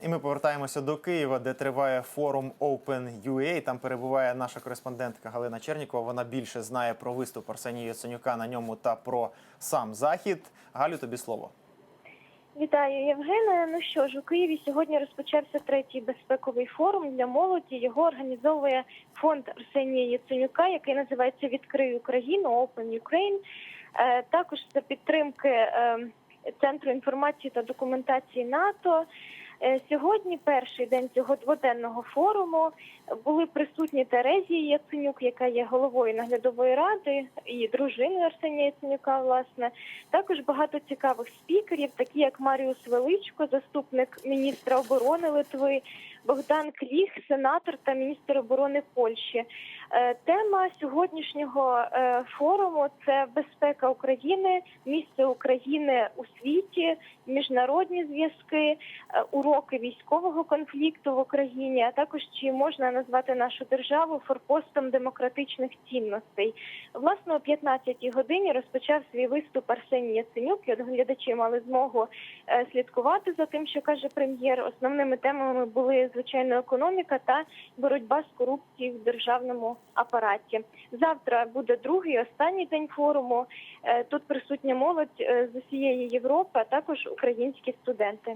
І ми повертаємося до Києва, де триває форум Open UA. Там перебуває наша кореспондентка Галина Чернікова. Вона більше знає про виступ Арсенія Яценюка на ньому та про сам захід. Галю, тобі слово. Вітаю, Євгена. Ну що ж, у Києві сьогодні розпочався третій безпековий форум для молоді. Його організовує фонд Арсенія Яценюка, який називається Відкрий Україну Open Ukraine. Е, Також за підтримки е, Центру інформації та документації НАТО. Е, Сьогодні перший день цього дводенного форуму були присутні Терезія Яценюк, яка є головою наглядової ради, і дружиною Арсенія Яценюка, власне. Також багато цікавих спікерів, такі як Маріус Величко, заступник міністра оборони Литви, Богдан Кліх, сенатор та міністр оборони Польщі. Е, Тема сьогоднішнього е, форуму це безпека України, місце України у світі, міжнародні зв'язки, е, уроки військового конфлікту в Україні, а також чи можна назвати нашу державу форпостом демократичних цінностей. Власне, о 15-й годині розпочав свій виступ Арсеній Яценюк. Глядачі мали змогу слідкувати за тим, що каже прем'єр. Основними темами були звичайно економіка та боротьба з корупцією в державному апараті. Завтра буде другий останній день форуму. Е, Тут присутня молодь е, з усієї Європи, а також українські студенти.